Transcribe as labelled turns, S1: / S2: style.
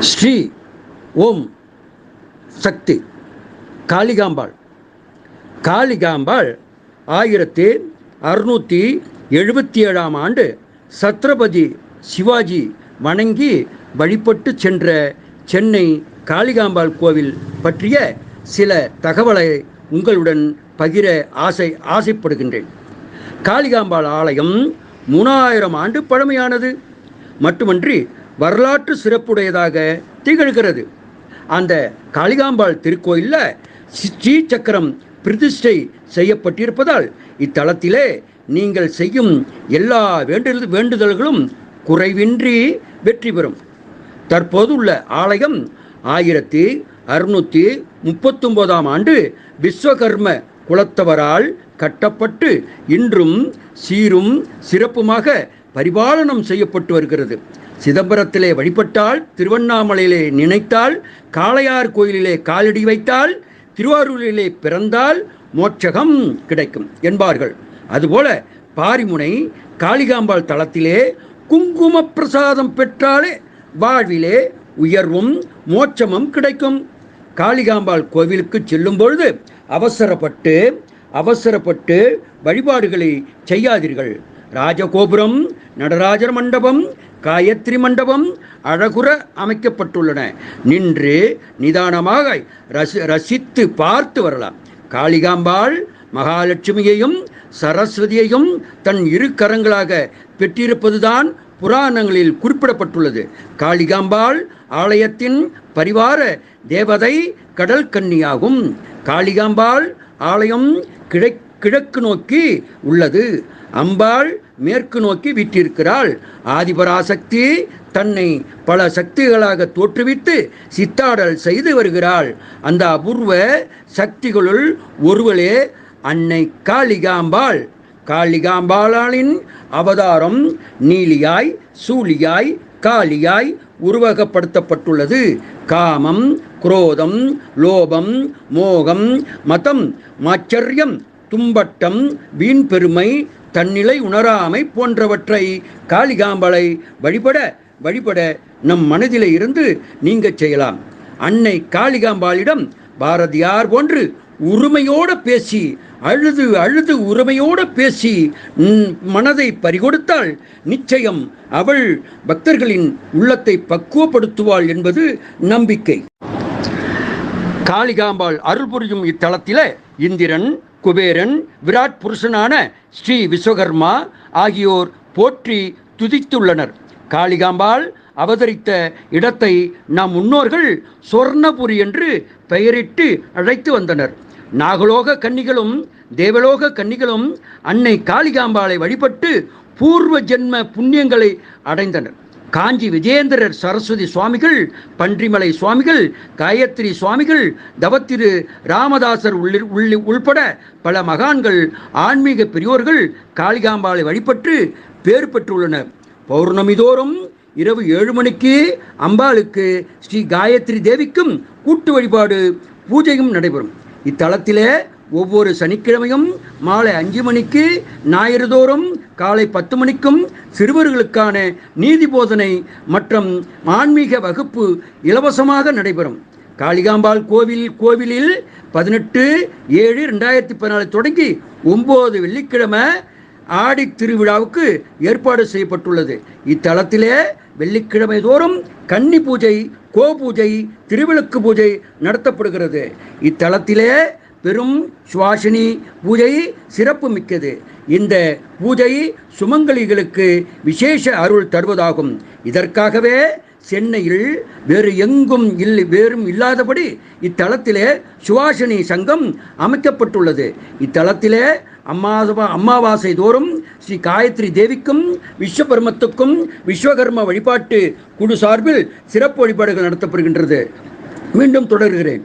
S1: ஸ்ரீ ஓம் சக்தி காளிகாம்பாள். காளிகாம்பாள் ஆயிரத்தி அறுநூற்றி எழுபத்தி ஏழாம் ஆண்டு சத்ரபதி சிவாஜி வணங்கி வழிபட்டு சென்ற சென்னை காளிகாம்பாள் கோவில் பற்றிய சில தகவலை உங்களுடன் பகிர ஆசை ஆசைப்படுகின்றேன். காளிகாம்பாள் ஆலயம் மூணாயிரம் ஆண்டு பழமையானது. மட்டுமன்றி வரலாற்று சிறப்புடையதாக திகழ்கிறது. அந்த காளிகாம்பாள் திருக்கோயிலில் ஸ்ரீ சக்கரம் பிரதிஷ்டை செய்யப்பட்டிருப்பதால் இத்தலத்திலே நீங்கள் செய்யும் எல்லா வேண்டு வேண்டுதல்களும் குறைவின்றி வெற்றி பெறும். தற்போதுள்ள ஆலயம் ஆயிரத்தி அறுநூற்றி முப்பத்தொம்போதாம் ஆண்டு விஸ்வகர்ம குலத்தவரால் கட்டப்பட்டு இன்றும் சீரும் சிறப்புமாக பரிபாலனம் செய்யப்பட்டு வருகிறது. சிதம்பரத்திலே வழிபட்டால் திருவண்ணாமலையிலே நினைத்தால் காளையார் கோயிலிலே காலடி வைத்தால் திருவாரூரிலே பிறந்தால் மோட்சகம் கிடைக்கும் என்பார்கள். அதுபோல பாரிமுனை காளிகாம்பாள் தளத்திலே குங்கும பிரசாதம் பெற்றாலே வாழ்விலே உயர்வும் மோட்சமும் கிடைக்கும். காளிகாம்பாள் கோவிலுக்கு செல்லும் பொழுது அவசரப்பட்டு அவசரப்பட்டு வழிபாடுகளை செய்யாதீர்கள். ராஜகோபுரம் நடராஜர் மண்டபம் காயத்ரி மண்டபம் அழகுற அமைக்கப்பட்டுள்ளன. நின்று நிதானமாக ரசி ரசித்து பார்த்து வரலாம். காளிகாம்பாள் மகாலட்சுமியையும் சரஸ்வதியையும் தன் இரு கரங்களாக பெற்றிருப்பதுதான் புராணங்களில் குறிப்பிடப்பட்டுள்ளது. காளிகாம்பாள் ஆலயத்தின் பரிவார தேவதை கடல் கன்னியாகும் காளிகாம்பாள் ஆலயம் கிழ கிழக்கு நோக்கி உள்ளது. அம்பாள் மேற்கு நோக்கி விட்டிருக்கிறாள் ஆதிபராசக்தி தன்னை பல சக்திகளாக தோற்றுவித்து சித்தாடல் செய்து வருகிறாள். அந்த அபூர்வ சக்திகளுள் ஒருவளே அன்னை காளிகாம்பாள். காளிகாம்பாளின் அவதாரம் நீலியாய் சூலியாய் காளியாய் உருவகப்படுத்தப்பட்டுள்ளது. காமம் குரோதம் லோபம் மோகம் மதம் மாச்சரியம் தும்பட்டம் வீண் பெருமை தன்னிலை உணராமை போன்றவற்றை காளிகாம்பலை வழிபட வழிபட நம் மனதிலே இருந்து நீங்க செய்யலாம். அன்னை காளிகாம்பாளிடம் பாரதியார் போன்று உரிமையோடு பேசி அழுது அழுது உரிமையோடு பேசி மனதை பறிகொடுத்தால் நிச்சயம் அவள் பக்தர்களின் உள்ளத்தை பக்குவப்படுத்துவாள் என்பது நம்பிக்கை. காளிகாம்பாள் அருள் புரியும் இத்தலத்திலே இந்திரன் குபேரன் விராட் புருஷனான ஸ்ரீ விஸ்வகர்மா ஆகியோர் போற்றி துதித்துள்ளனர். காளிகாம்பாள் அவதரித்த இடத்தை நம் முன்னோர்கள் சொர்ணபுரி என்று பெயரிட்டு அழைத்து வந்தனர். நாகலோக கன்னிகளும் தேவலோக கன்னிகளும் அன்னை காளிகாம்பாளை வழிபட்டு பூர்வ ஜென்ம புண்ணியங்களை அடைந்தனர். காஞ்சி விஜயேந்திரர் சரஸ்வதி சுவாமிகள் பன்றிமலை சுவாமிகள் காயத்ரி சுவாமிகள் தவத்திரு ராமதாசர் உள்ளி உள்பட பல மகான்கள் ஆன்மீக பெரியோர்கள் காளிகாம்பாளை வழிபட்டு பேர் பெற்றுள்ளனர். பௌர்ணமிதோறும் இரவு ஏழு மணிக்கு அம்பாளுக்கு ஸ்ரீ காயத்ரி தேவிக்கும் கூட்டு வழிபாடு பூஜையும் நடைபெறும். இத்தலத்திலே ஒவ்வொரு சனிக்கிழமையும் மாலை அஞ்சு மணிக்கு ஞாயிறு தோறும் காலை பத்து மணிக்கும் சிறுவர்களுக்கான நீதி போதனை மற்றும் ஆன்மீக வகுப்பு இலவசமாக நடைபெறும். காளிகாம்பாள் கோவில் கோவிலில் பதினெட்டு ஏழு ரெண்டாயிரத்தி பதினாலு தொடங்கி ஒம்பது வெள்ளிக்கிழமை ஆடி திருவிழாவுக்கு ஏற்பாடு செய்யப்பட்டுள்ளது. இத்தலத்திலே வெள்ளிக்கிழமை தோறும் கன்னி பூஜை கோ பூஜை திருவிளக்கு பூஜை நடத்தப்படுகிறது. இத்தலத்திலே பெரும் சுவாசினி பூஜை சிறப்பு மிக்கது இந்த பூஜை சுமங்கலிகளுக்கு விசேஷ அருள் தருவதாகும். இதற்காகவே சென்னையில் வேறு எங்கும் இல்லை வேறும் இல்லாதபடி இத்தலத்திலே சுவாசினி சங்கம் அமைக்கப்பட்டுள்ளது. இத்தலத்திலே அம்மாவா அம்மாவாசை தோறும் ஸ்ரீ காயத்ரி தேவிக்கும் விஸ்வபர்மத்துக்கும் விஸ்வகர்ம வழிபாட்டு குழு சார்பில் சிறப்பு வழிபாடுகள் நடத்தப்படுகின்றது. மீண்டும் தொடர்கிறேன்.